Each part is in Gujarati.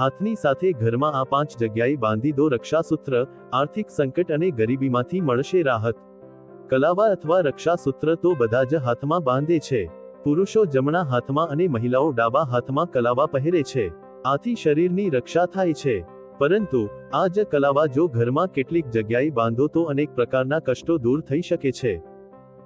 હાથની સાથે ઘરમાં આ પાંચ જગ્યાએ બાંધી દો રક્ષાસૂત્ર, આર્થિક સંકટ અને ગરીબીમાંથી મળશે રાહત. કલાવા અથવા રક્ષાસૂત્ર તો બધા જ હાથમાં બાંધે છે. પુરુષો જમણા હાથમાં અને મહિલાઓ ડાબા હાથમાં કલાવા પહેરે છે. આથી શરીરની રક્ષા થાય છે. પરંતુ, આ જ કલાવા જો ઘરમાં કેટલીક જગ્યાએ બાંધો તો અનેક પ્રકારના કષ્ટો દૂર થઈ શકે છે.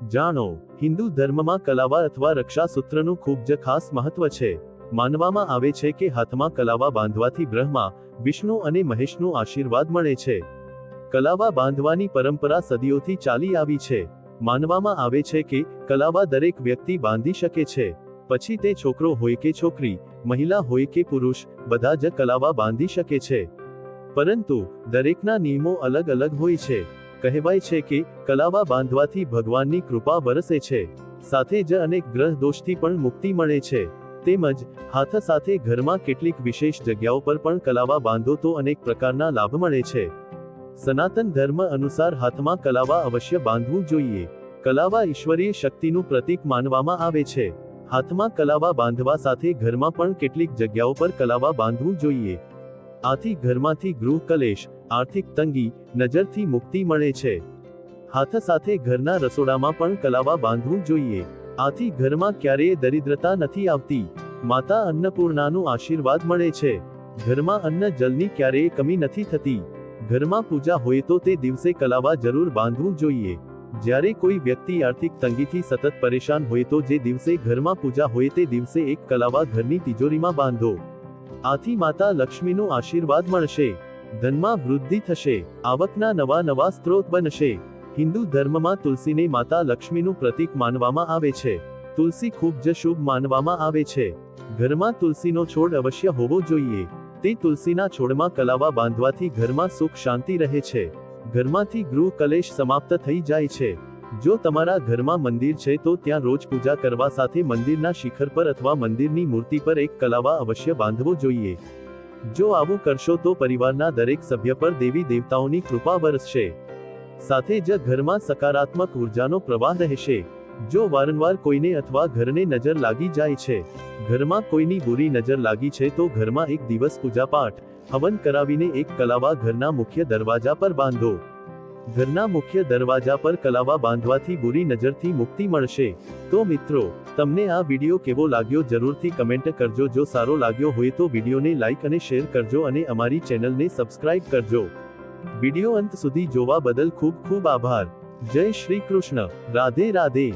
જાણો, હિન્દુ ધર્મમાં કલાવા અથવા રક્ષાસૂત્રનું ખૂબ જ ખાસ મહત્વ છે. માનવામાં આવે છે કે હાથમાં કલાવા બાંધવાથી બ્રહ્મા, વિષ્ણુ અને મહેશનો આશીર્વાદ મળે છે. કલાવા બાંધવાની પરંપરા સદીઓથી ચાલી આવી છે. માનવામાં આવે છે કે કલાવા દરેક વ્યક્તિ બાંધી શકે છે. પછી તે છોકરો હોય કે છોકરી, મહિલા હોય કે પુરુષ, બધા જ કલાવા બાંધી શકે છે. પરંતુ દરેકના નિયમો અલગ અલગ હોય છે. કહેવાય છે કે કલાવા બાંધવાથી ભગવાનની કૃપા વરસે છે. સાથે જ અનેક ગ્રહ દોષથી પણ મુક્તિ મળે છે. તેમજ હાથ સાથે ઘરમાં કેટલીક વિશેષ જગ્યાઓ પર પણ કલાવા બાંધો તો અનેક પ્રકારના લાભ મળે છે. સનાતન ધર્મ અનુસાર હાથમાં કલાવા અવશ્ય બાંધવું જોઈએ. કલાવા ઈશ્વરીય શક્તિનું પ્રતીક માનવામાં આવે છે. હાથમાં કલાવા બાંધવા સાથે ઘરમાં પણ કેટલીક જગ્યાઓ પર કલાવા બાંધવું જોઈએ. આથી ઘરમાંથી ગૃહ કલેશ, આર્થિક તંગી, નજરથી મુક્તિ મળે છે. હાથ સાથે ઘરના રસોડામાં પણ કલાવા બાંધવું જોઈએ. આથી ઘરમાં ક્યારેય દરિદ્રતા નથી આવતી. માતા અન્નપૂર્ણાનું આશીર્વાદ મળે છે. ઘરમાં અન્ન જલની ક્યારેય કમી નથી થતી. ઘરમાં પૂજા હોય તો તે દિવસે કલાવા જરૂર બાંધવું જોઈએ. જ્યારે કોઈ વ્યક્તિ આર્થિક તંગીથી સતત પરેશાન હોય તો જે દિવસે ઘરમાં પૂજા હોય તે દિવસે એક કલાવા ઘરની તિજોરીમાં બાંધો. આથી માતા લક્ષ્મીનો આશીર્વાદ મળશે. ધનમાં વૃદ્ધિ થશે. આવકના નવા નવા સ્ત્રોત બનશે. હિન્દુ ધર્મમાં તુલસીને માતા લક્ષ્મીનું પ્રતીક માનવામાં આવે છે. તુલસી ખૂબ જ શુભ માનવામાં આવે છે. ઘરમાં તુલસીનો છોડ અવશ્ય હોવો જોઈએ. તે તુલસીના છોડમાં કલાવા બાંધવાથી ઘરમાં સુખ શાંતિ રહે છે. ઘરમાંથી ગૃહ કલેશ સમાપ્ત થઈ જાય છે. જો તમારા ઘરમાં મંદિર છે તો ત્યાં રોજ પૂજા કરવા સાથે મંદિરના શિખર પર અથવા મંદિરની મૂર્તિ પર એક કલાવા અવશ્ય બાંધવો જોઈએ. જો આવું કરશો તો પરિવારના દરેક સભ્ય પર દેવી દેવતાઓની કૃપા વરસશે. સાથે જ ઘરમાં સકારાત્મક ઉર્જાનો પ્રવાહ રહેશે. જો વારંવાર કોઈને અથવા ઘરને નજર લાગી જાય છે, ઘરમાં કોઈની બુરી નજર લાગી છે તો ઘરમાં એક દિવસ પૂજાપાઠ, હવન કરાવીને એક કલાવા ઘરના મુખ્ય દરવાજા પર બાંધો. ઘરના મુખ્ય દરવાજા પર કલાવા બાંધવાથી બુરી નજરથી મુક્તિ મળશે. તો મિત્રો, તમને આ વીડિયો કેવો લાગ્યો જરૂરથી કમેન્ટ કરજો. જો સારો લાગ્યો હોય તો વિડીયોને લાઇક અને શેર કરજો અને અમારી ચેનલને સબસ્ક્રાઇબ કરજો. વિડિયો અંત સુધી જોવા બદલ ખૂબ ખૂબ આભાર. જય શ્રી કૃષ્ણ. રાધે રાધે.